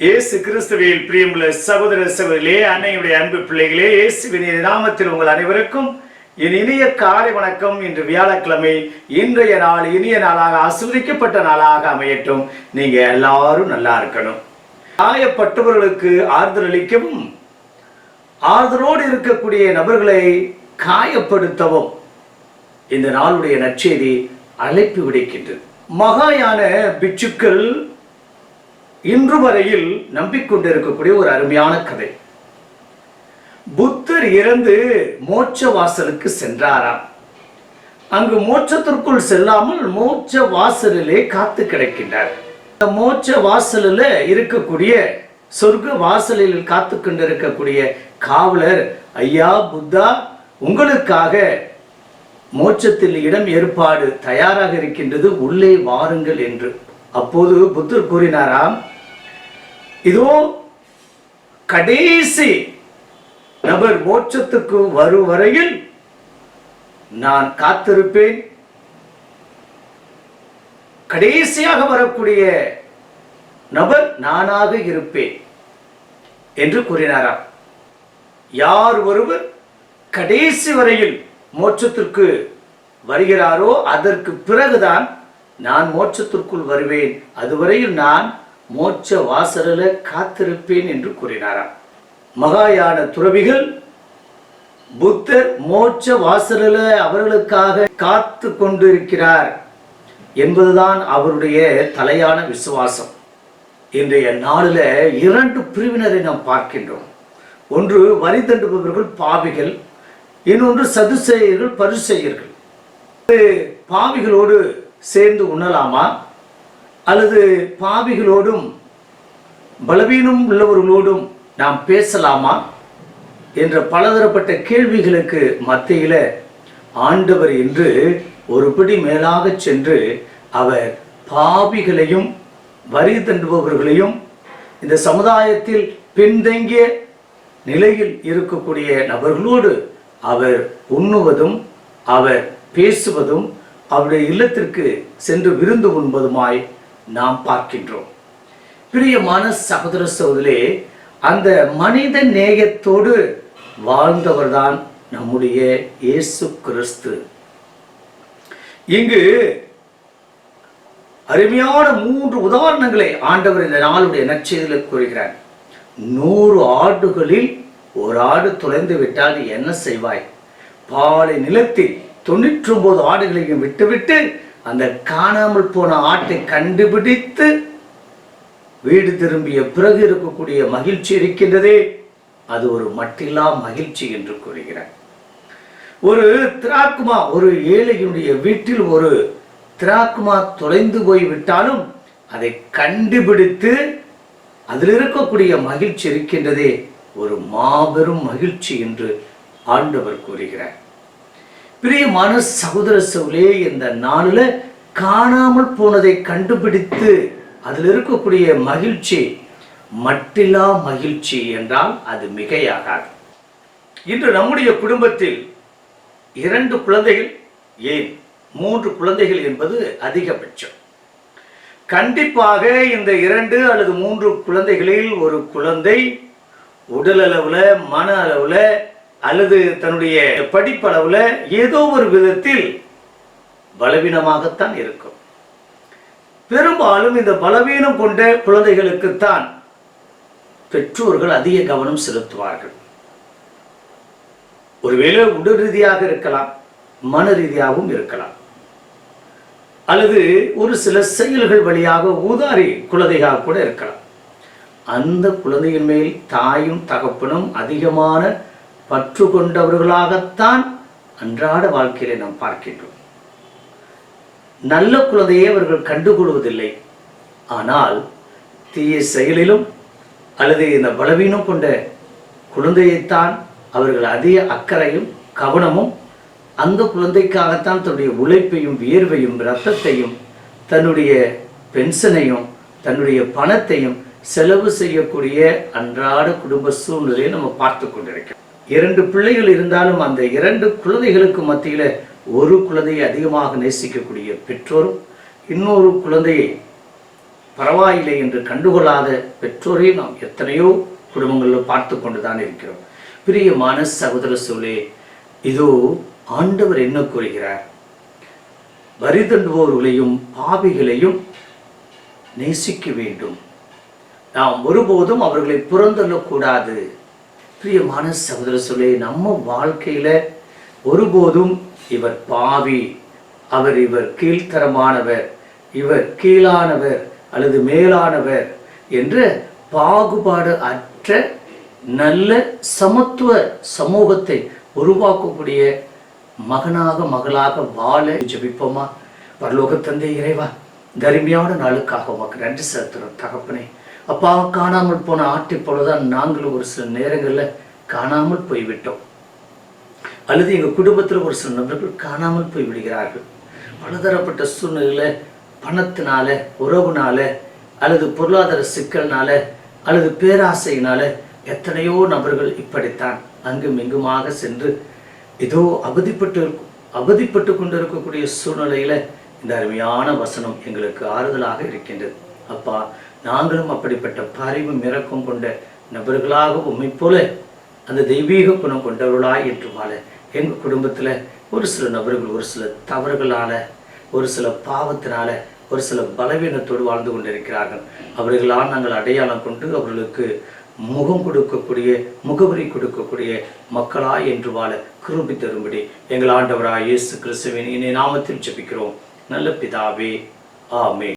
இயேசு கிறிஸ்துவில் பிரியமுள்ள சகோதர சகோதரிகளே அன்னையுடைய அன்பு பிள்ளைகளே இயேசுவின் நாமத்தில் உங்கள் அனைவருக்கும் என் இனிய காலை வணக்கம். இன்று வியாழக்கிழமை இன்றைய நாள் இனிய நாளாக ஆஸ்வதிக்கப்பட்ட நாளாக அமையட்டும். நீங்க எல்லாரும் நல்லா இருக்கணும். காயப்பட்டவர்களுக்கு ஆறுதல் அளிக்கவும் ஆறுதலோடு இருக்கக்கூடிய நபர்களை காயப்படுத்தவும் இந்த நாளுடைய நற்செய்தி அழைப்பு விடுக்கின்றது. மகாயான பிச்சுக்கள் இன்று வரையில் நம்பிக்கொண்டிருக்கக்கூடிய ஒரு அருமையான கதை. புத்தர் இறந்து மோட்ச வாசலுக்கு சென்றாராம். அங்கு மோட்சத்திற்குள் செல்லாமல் மோட்ச வாசலிலே காத்து கிடக்கின்றார். இந்த மோட்ச வாசலில் இருக்கக்கூடிய சொர்க்க வாசலில் காத்து கொண்டிருக்கக்கூடிய காவலர் ஐயா புத்தா உங்களுக்காக மோட்சத்தில் இடம் ஏற்பாடு தயாராக இருக்கின்றது உள்ளே வாருங்கள் என்று. அப்போது புத்தர் கூறினாராம் இதுவும் கடைசி நபர் மோட்சத்துக்கு வரும் வரையில் நான் காத்திருப்பேன். கடைசியாக வரக்கூடிய நபர் நானாக இருப்பேன் என்று கூறினாராம். யார் ஒருவர் கடைசி வரையில் மோட்சத்திற்கு வருகிறாரோ அதற்கு பிறகுதான் நான் மோட்சத்திற்குள் வருவேன். அதுவரையில் நான் மோட்ச வாசலில் காத்திருப்பேன் என்று கூறினாராம். மகாயான துறவிகள் புத்தர் மோட்ச வாசலில் அவர்களுக்காக காத்து கொண்டிருக்கிறார் என்பதுதான் அவருடைய தலையான விசுவாசம். இன்றைய நாளில் இரண்டு பிரிவினரை நாம் பார்க்கின்றோம். ஒன்று வரி தண்டுபவர்கள் பாவிகள் இன்னொன்று சதுசெயர்கள் பரிசெயர்கள். பாவிகளோடு சேர்ந்து உண்ணலாமா? அல்லது பாவிகளோடும் பலவீனம் உள்ளவர்களோடும் நாம் பேசலாமா? என்ற பலதரப்பட்ட கேள்விகளுக்கு மத்தியில ஆண்டவர் என்று ஒரு பிடி மேலாக சென்று அவர் பாவிகளையும் வரி தண்டுபவர்களையும் இந்த சமுதாயத்தில் பின்தங்கிய நிலையில் இருக்கக்கூடிய நபர்களோடு அவர் உண்ணுவதும் அவர் பேசுவதும் அவருடைய இல்லத்திற்கு சென்று விருந்து உண்பதுமாய் நாம் பார்க்கின்றோம். பிரியமான சகோதர சோதரே அந்த மனித நேயத்தோடு வாழ்ந்தவர்தான் நம்முடைய இயேசு கிறிஸ்து. இங்கு அருமையான மூன்று உதாரணங்களை ஆண்டவர் இந்த நாளுடைய நற்செய்தியில் கூறுகிறார். நூறு ஆடுகளில் ஒரு ஆடு தொலைந்து விட்டால் என்ன செய்வாய்? பாலை நிலத்தில் தொண்ணூற்றி ஒன்பது ஆடுகளையும் விட்டுவிட்டு அந்த காணாமல் போன ஆட்டை கண்டுபிடித்து வீடு திரும்பிய பிறகு இருக்கக்கூடிய மகிழ்ச்சி இருக்கின்றதே அது ஒரு மட்டில்லா மகிழ்ச்சி என்று கூறுகிறார். ஒரு திராக்குமா ஒரு ஏழையினுடைய வீட்டில் ஒரு திராக்குமா தொலைந்து போய் விட்டாலும் அதை கண்டுபிடித்து அதில் இருக்கக்கூடிய மகிழ்ச்சி இருக்கின்றதே ஒரு மாபெரும் மகிழ்ச்சி என்று ஆண்டவர் கூறுகிறார். பிரியமான சகோதர சவுலே இந்த நாளில் காணாமல் போனதை கண்டுபிடித்து அதில் இருக்கக்கூடிய மகிழ்ச்சி மட்டில்லா மகிழ்ச்சி என்றால் அது மிகையாகாது. இன்று நம்முடைய குடும்பத்தில் இரண்டு குழந்தைகள் ஏன்? மூன்று குழந்தைகள் என்பது அதிகபட்சம். கண்டிப்பாக இந்த இரண்டு அல்லது மூன்று குழந்தைகளில் ஒரு குழந்தை உடல் அளவில் மன அளவில் அல்லது தன்னுடைய படிப்பளவுல ஏதோ ஒரு விதத்தில் பலவீனமாகத்தான் இருக்கும். பெரும்பாலும் இந்த பலவீனம் கொண்ட குழந்தைகளுக்குத்தான் பெற்றோர்கள் அதிக கவனம் செலுத்துவார்கள். ஒருவேளை உடல் ரீதியாக இருக்கலாம் மன ரீதியாகவும் இருக்கலாம். அல்லது ஒரு சில செயல்கள் வழியாக ஊதாரி குழந்தையாக கூட இருக்கலாம். அந்த குழந்தையின் மேல் தாயும் தகப்பனும் அதிகமான பற்று கொண்டவர்களாகத்தான் அன்றாட வாழ்க்கையிலே நாம் பார்க்கின்றோம். நல்ல குழந்தையை அவர்கள் கண்டுகொள்வதில்லை. ஆனால் தீய செயலிலும் அல்லது இந்த பலவீனம் கொண்ட குழந்தையைத்தான் அவர்கள் அதிக அக்கறையும் கவனமும் அந்த குழந்தைக்காகத்தான் தன்னுடைய உழைப்பையும் வியர்வையும் ரத்தத்தையும் தன்னுடைய பென்ஷனையும் தன்னுடைய பணத்தையும் செலவு செய்யக்கூடிய அன்றாட குடும்ப சூழ்நிலையை நம்ம பார்த்து கொண்டிருக்கிறோம். இரண்டு பிள்ளைகள் இருந்தாலும் அந்த இரண்டு குழந்தைகளுக்கு மத்தியில் ஒரு குழந்தையை அதிகமாக நேசிக்கக்கூடிய பெற்றோரும் இன்னொரு குழந்தையை பரவாயில்லை என்று கண்டுகொள்ளாத பெற்றோரை நாம் எத்தனையோ குடும்பங்களில் பார்த்து கொண்டு தான் இருக்கிறோம். பிரியமான சகோதர சூழே இதோ ஆண்டவர் என்ன கூறுகிறார்? வரி தண்டுபவர்களையும் பாவிகளையும் நேசிக்க வேண்டும். நாம் ஒருபோதும் அவர்களை புறந்தள்ளக்கூடாது. பிரியமான சகோதர சொல்லே நம்ம வாழ்க்கையில ஒருபோதும் இவர் பாவி. அவர் இவர் கீழ்த்தரமானவர் இவர் கீழானவர் அல்லது மேலானவர் என்ற பாகுபாடு அற்ற நல்ல சமத்துவ சமூகத்தை உருவாக்கக்கூடிய மகனாக மகளாக வாழ ஜபிப்போமா? பரலோக தந்தை இறைவா கருமையான நாளுக்காக உமக்கு நன்றி செலுத்துகிறோம் தகப்பனே. அப்பா காணாமல் போன ஆட்டை போலதான் நாங்களும் ஒரு சில நேரங்களில் காணாமல் போய்விட்டோம். அல்லது எங்கள் குடும்பத்தில் ஒரு சில நபர்கள் காணாமல் போய் விடுகிறார்கள். பலதரப்பட்ட சூழ்நிலையில் பணத்தினால உறவுனால அல்லது பொருளாதார சிக்கல்னால அல்லது பேராசையினால எத்தனையோ நபர்கள் இப்படித்தான் அங்கும் இங்குமாக சென்று ஏதோ அவதிப்பட்டு அவதிப்பட்டு கொண்டிருக்கக்கூடிய சூழ்நிலையில இந்த அருமையான வசனம் எங்களுக்கு ஆறுதலாக இருக்கின்றது. அப்பா நாங்களும் அப்படிப்பட்ட பரிவும் இறக்கம் கொண்ட நபர்களாக உண்மை போல அந்த தெய்வீக குணம் கொண்டவர்களாய் என்று வாழ எங்கள் குடும்பத்தில் ஒரு சில நபர்கள் ஒரு சில தவறுகளால ஒரு சில பாவத்தினால ஒரு சில பலவீனத்தோடு வாழ்ந்து கொண்டிருக்கிறார்கள். அவர்களால் நாங்கள் அடையாளம் கொண்டு அவர்களுக்கு முகம் கொடுக்கக்கூடிய முகவரி கொடுக்கக்கூடிய மக்களா என்று வாழ கிருபி தரும்படி எங்கள் ஆண்டவராக இயேசு கிறிஸ்துவின் இனி நாமத்தில் ஜெபிக்கிறோம். நல்ல பிதாவே ஆமே